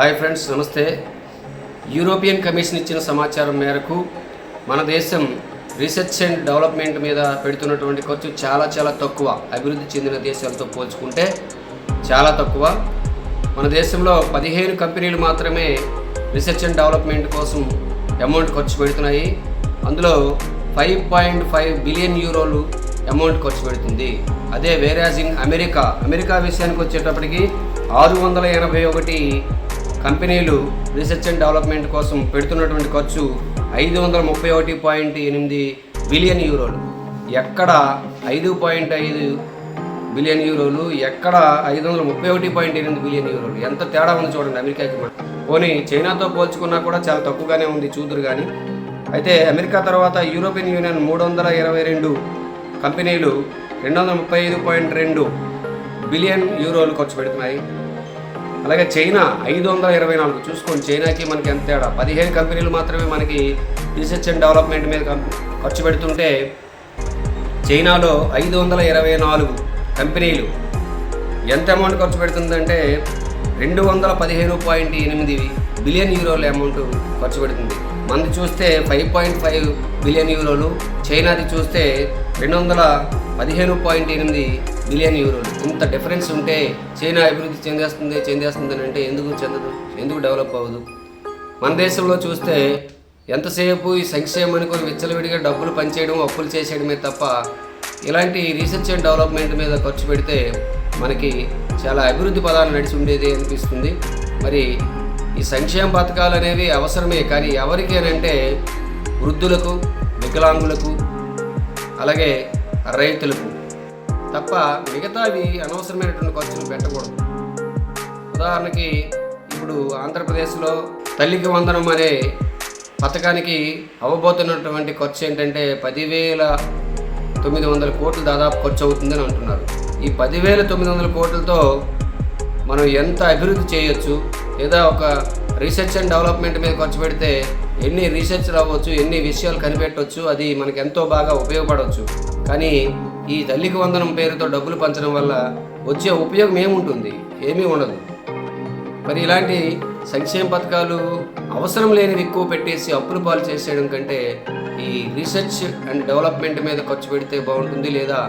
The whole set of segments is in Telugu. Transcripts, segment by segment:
హాయ్ ఫ్రెండ్స్ నమస్తే. యూరోపియన్ కమిషన్ ఇచ్చిన సమాచారం మేరకు మన దేశం రీసెర్చ్ అండ్ డెవలప్మెంట్ మీద పెడుతున్నటువంటి ఖర్చు చాలా చాలా తక్కువ. అభివృద్ధి చెందిన దేశాలతో పోల్చుకుంటే చాలా తక్కువ. మన దేశంలో పదిహేను కంపెనీలు మాత్రమే రీసెర్చ్ అండ్ డెవలప్మెంట్ కోసం అమౌంట్ ఖర్చు పెడుతున్నాయి. అందులో ఫైవ్ పాయింట్ ఫైవ్ బిలియన్ యూరోలు అమౌంట్ ఖర్చు పెడుతుంది. అదే వేరాజ్ ఇన్ అమెరికా అమెరికా విషయానికి వచ్చేటప్పటికి ఆరు వందల ఎనభై ఒకటి కంపెనీలు రీసెర్చ్ అండ్ డెవలప్మెంట్ కోసం పెడుతున్నటువంటి ఖర్చు ఐదు వందల ముప్పై ఒకటి పాయింట్ ఎనిమిది బిలియన్ యూరోలు. ఎక్కడ ఐదు పాయింట్ ఐదు బిలియన్ యూరోలు ఎక్కడ ఐదు వందల ముప్పై ఒకటి పాయింట్ ఎనిమిది బిలియన్ యూరోలు? ఎంత తేడా ఉంది చూడండి అమెరికాకి పోనీ చైనాతో పోల్చుకున్నా కూడా చాలా తక్కువగానే ఉంది చూదురు కానీ అయితే అమెరికా తర్వాత యూరోపియన్ యూనియన్ మూడు వందల ఇరవై రెండు కంపెనీలు రెండు వందల ముప్పై ఐదు పాయింట్ రెండు బిలియన్ యూరోలు ఖర్చు పెడుతున్నాయి. అలాగే చైనా ఐదు వందల ఇరవై నాలుగు. చూసుకోండి చైనాకి మనకి ఎంత తేడా? పదిహేను కంపెనీలు మాత్రమే మనకి రీసెర్చ్ అండ్ డెవలప్మెంట్ మీద ఖర్చు పెడుతుంటే చైనాలో ఐదు వందల ఇరవై నాలుగు కంపెనీలు ఎంత అమౌంట్ ఖర్చు పెడుతుందంటే రెండు వందల పదిహేను పాయింట్ ఎనిమిది బిలియన్ యూరోల అమౌంట్ ఖర్చు పెడుతుంది. మనది చూస్తే ఫైవ్ పాయింట్ ఫైవ్ బిలియన్ యూరోలు. చైనాది చూస్తే రెండు వందల పదిహేను పాయింట్ ఎనిమిది బిలియన్ యూరోలు ఇంత డిఫరెన్స్ ఉంటే చైనా అభివృద్ధి చెందేస్తుంది చెందేస్తుంది అని అంటే ఎందుకు చెందదు? ఎందుకు డెవలప్ అవ్వదు? మన దేశంలో చూస్తే ఎంతసేపు ఈ సంక్షేమాన్ని కొన్ని విచ్చలవిడిగా డబ్బులు పనిచేయడం అప్పులు చేసేయడమే తప్ప ఇలాంటి రీసెర్చ్ అండ్ డెవలప్మెంట్ మీద ఖర్చు పెడితే మనకి చాలా అభివృద్ధి పదాలు నడిచి ఉండేది అనిపిస్తుంది. మరి ఈ సంక్షేమ పథకాలు అనేవి అవసరమే కానీ ఎవరికి అని అంటే వృద్ధులకు వికలాంగులకు అలాగే రైతులకు. తప్ప మిగతావి అనవసరమైనటువంటి ఖర్చులు పెట్టకూడదు. ఉదాహరణకి ఇప్పుడు ఆంధ్రప్రదేశ్లో తల్లికి వందనం అనే పథకానికి అవ్వబోతున్నటువంటి ఖర్చు ఏంటంటే పదివేల తొమ్మిది వందల కోట్లు దాదాపు ఖర్చు అవుతుందని అంటున్నారు. ఈ పదివేల తొమ్మిది వందల కోట్లతో మనం ఎంత అభివృద్ధి చేయొచ్చు? లేదా ఒక రీసెర్చ్ అండ్ డెవలప్మెంట్ మీద ఖర్చు పెడితే ఎన్ని రీసెర్చ్లు అవ్వచ్చు ఎన్ని విషయాలు కనిపెట్టవచ్చు అది మనకు ఎంతో బాగా ఉపయోగపడవచ్చు. కానీ ఈ తల్లికి వందనం పేరుతో డబ్బులు పంచడం వల్ల వచ్చే ఉపయోగం ఏముంటుంది? ఏమీ ఉండదు. మరి ఇలాంటి సంక్షేమ పథకాలు అవసరం లేనివి ఎక్కువ పెట్టేసి అప్పులు పాలు చేసేయడం కంటే ఈ రీసెర్చ్ అండ్ డెవలప్మెంట్ మీద ఖర్చు పెడితే బాగుంటుంది లేదా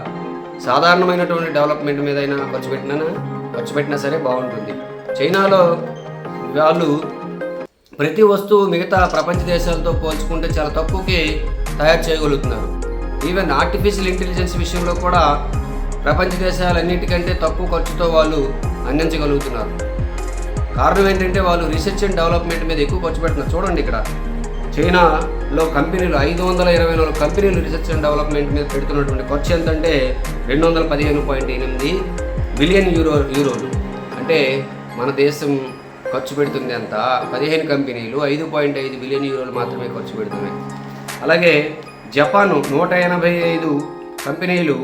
సాధారణమైనటువంటి డెవలప్మెంట్ మీద అయినా ఖర్చు పెట్టినా ఖర్చు పెట్టినా సరే బాగుంటుంది. చైనాలో వాళ్ళు ప్రతి వస్తువు మిగతా ప్రపంచ దేశాలతో పోల్చుకుంటే చాలా తక్కువకి తయారు చేయగలుగుతున్నారు. ఈవెన్ ఆర్టిఫిషియల్ ఇంటెలిజెన్స్ విషయంలో కూడా ప్రపంచ దేశాలన్నిటికంటే తక్కువ ఖర్చుతో వాళ్ళు అందించగలుగుతున్నారు. కారణం ఏంటంటే వాళ్ళు రీసెర్చ్ అండ్ డెవలప్మెంట్ మీద ఎక్కువ ఖర్చు పెడుతున్నారు. చూడండి ఇక్కడ. చైనాలో కంపెనీలు ఐదు వందల ఇరవై నాలుగు కంపెనీలు రీసెర్చ్ అండ్ డెవలప్మెంట్ మీద పెడుతున్నటువంటి ఖర్చు ఎంతంటే రెండు వందల పదిహేను పాయింట్ ఎనిమిది బిలియన్ యూరో యూరోలు. అంటే మన దేశం ఖర్చు పెడుతుంది అంత పదిహేను కంపెనీలు ఐదు పాయింట్ ఐదు బిలియన్ యూరోలు మాత్రమే ఖర్చు పెడుతున్నాయి. అలాగే జపాన్ నూట ఎనభై ఐదు కంపెనీలు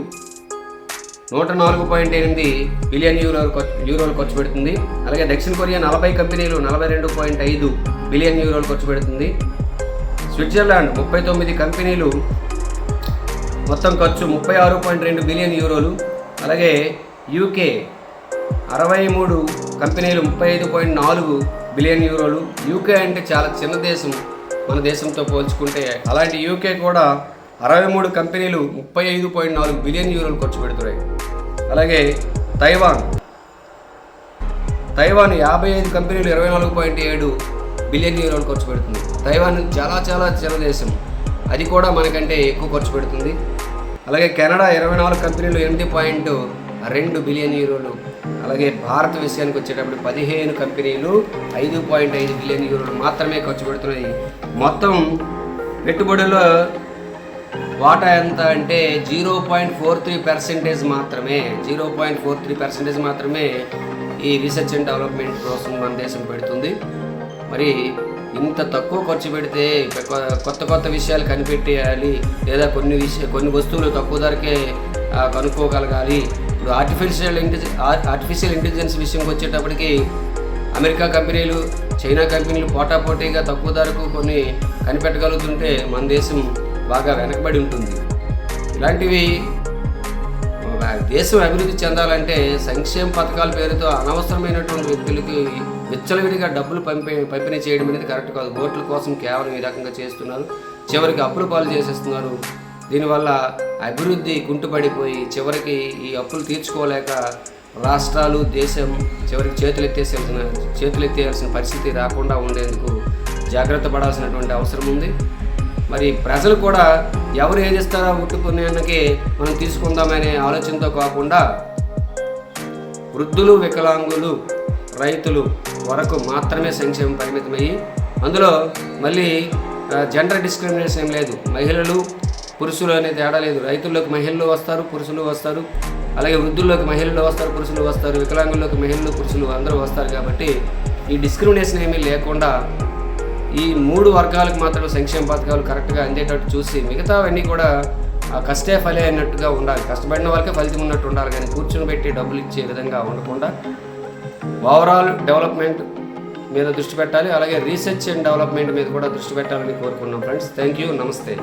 నూట నాలుగు పాయింట్ ఎనిమిది బిలియన్ యూరో యూరోలు ఖర్చు పెడుతుంది. అలాగే దక్షిణ కొరియా నలభై కంపెనీలు నలభై రెండు పాయింట్ ఐదు బిలియన్ యూరోలు ఖర్చు పెడుతుంది. స్విట్జర్లాండ్ ముప్పై తొమ్మిది కంపెనీలు మొత్తం ఖర్చు ముప్పై ఆరు పాయింట్ రెండు బిలియన్ యూరోలు. అలాగే యూకే అరవై మూడు కంపెనీలు ముప్పై ఐదు పాయింట్ నాలుగు బిలియన్ యూరోలు. యూకే అంటే చాలా చిన్న దేశం. మన దేశంతో పోల్చుకుంటే అలాంటి యూకే కూడా అరవై మూడు కంపెనీలు ముప్పై ఐదు పాయింట్ నాలుగు బిలియన్ యూరోలు ఖర్చు పెడుతున్నాయి. అలాగే తైవాన్. తైవాన్ యాభై ఐదు కంపెనీలు ఇరవై నాలుగు పాయింట్ ఏడు బిలియన్ యూరోలు ఖర్చు పెడుతుంది. తైవాన్ చాలా చాలా చిన్న దేశం. అది కూడా మనకంటే ఎక్కువ ఖర్చు పెడుతుంది. అలాగే కెనడా ఇరవై నాలుగు కంపెనీలు ఎనిమిది పాయింట్ రెండు బిలియన్ యూరోలు అలాగే భారత విషయానికి వచ్చేటప్పుడు పదిహేను కంపెనీలు ఐదు పాయింట్ ఐదు బిలియన్ యూరోలు మాత్రమే ఖర్చు పెడుతున్నాయి. మొత్తం పెట్టుబడుల్లో వాటా ఎంత అంటే zero point four three percentage మాత్రమే zero point four three percentage మాత్రమే ఈ రీసెర్చ్ అండ్ డెవలప్మెంట్ కోసం మన దేశం పెడుతుంది. మరి ఇంత తక్కువ ఖర్చు పెడితే కొ- కొత్త కొత్త విషయాలు కనిపెట్టేయాలి లేదా కొన్ని విషయ కొన్ని వస్తువులు తక్కువ ధరకే కనుక్కోగలగాలి. ఇప్పుడు ఆర్టిఫిషియల్ ఇంటెలిజెన్స్ ఆర్టిఫిషియల్ ఇంటెలిజెన్స్ విషయంకి వచ్చేటప్పటికి అమెరికా కంపెనీలు చైనా కంపెనీలు పోటాపోటీగా తక్కువ ధరకు కొన్ని కనిపెట్టగలుగుతుంటే మన దేశం బాగా వెనకబడి ఉంటుంది. ఇలాంటివి ఒక దేశం అభివృద్ధి చెందాలంటే సంక్షేమ పథకాల పేరుతో అనవసరమైనటువంటి వ్యక్తులకి విచ్చలవిడిగా డబ్బులు పంపి పంపిణీ చేయడం అనేది కరెక్ట్ కాదు. ఓట్ల కోసం కేవలం ఈ రకంగా చేస్తున్నారు. చివరికి అప్పులు పాలు చేసేస్తున్నారు. దీనివల్ల అభివృద్ధి కుంటుపడిపోయి చివరికి ఈ అప్పులు తీర్చుకోలేక రాష్ట్రాలు దేశం చివరికి చేతులు చేతులెత్తేయాల్సిన పరిస్థితి రాకుండా ఉండేందుకు జాగ్రత్త పడాల్సినటువంటి అవసరం ఉంది. మరి ప్రజలు కూడా ఎవరు ఏది ఇస్తారో ముట్టుకునేందుకే మనం తీసుకుందామనే ఆలోచనతో కాకుండా వృద్ధులు వికలాంగులు రైతులు వరకు మాత్రమే సంక్షేమం పరిమితమయ్యి అందులో మళ్ళీ జెండర్ డిస్క్రిమినేషన్ ఏం లేదు. మహిళలు పురుషులు అనే తేడా లేదు. రైతుల్లోకి మహిళలు వస్తారు పురుషులు వస్తారు. అలాగే వృద్ధుల్లోకి మహిళలు వస్తారు పురుషులు వస్తారు. వికలాంగుల్లోకి మహిళలు పురుషులు అందరూ వస్తారు కాబట్టి ఈ డిస్క్రిమినేషన్ ఏమీ లేకుండా ఈ మూడు వర్గాలకు మాత్రం సంక్షేమ పథకాలు కరెక్ట్గా అందేటట్టు చూసి మిగతావన్నీ కూడా ఆ కష్టే ఫలే అయినట్టుగా ఉండాలి. కష్టపడిన వాళ్ళకే ఫలితం ఉన్నట్టు ఉండాలి. కానీ కూర్చుని పెట్టి డబ్బులు ఇచ్చే విధంగా ఉండకుండా ఓవరాల్ డెవలప్మెంట్ మీద దృష్టి పెట్టాలి. అలాగే రీసెర్చ్ అండ్ డెవలప్మెంట్ మీద కూడా దృష్టి పెట్టాలని కోరుకున్నాం ఫ్రెండ్స్ థ్యాంక్ యూ. నమస్తే.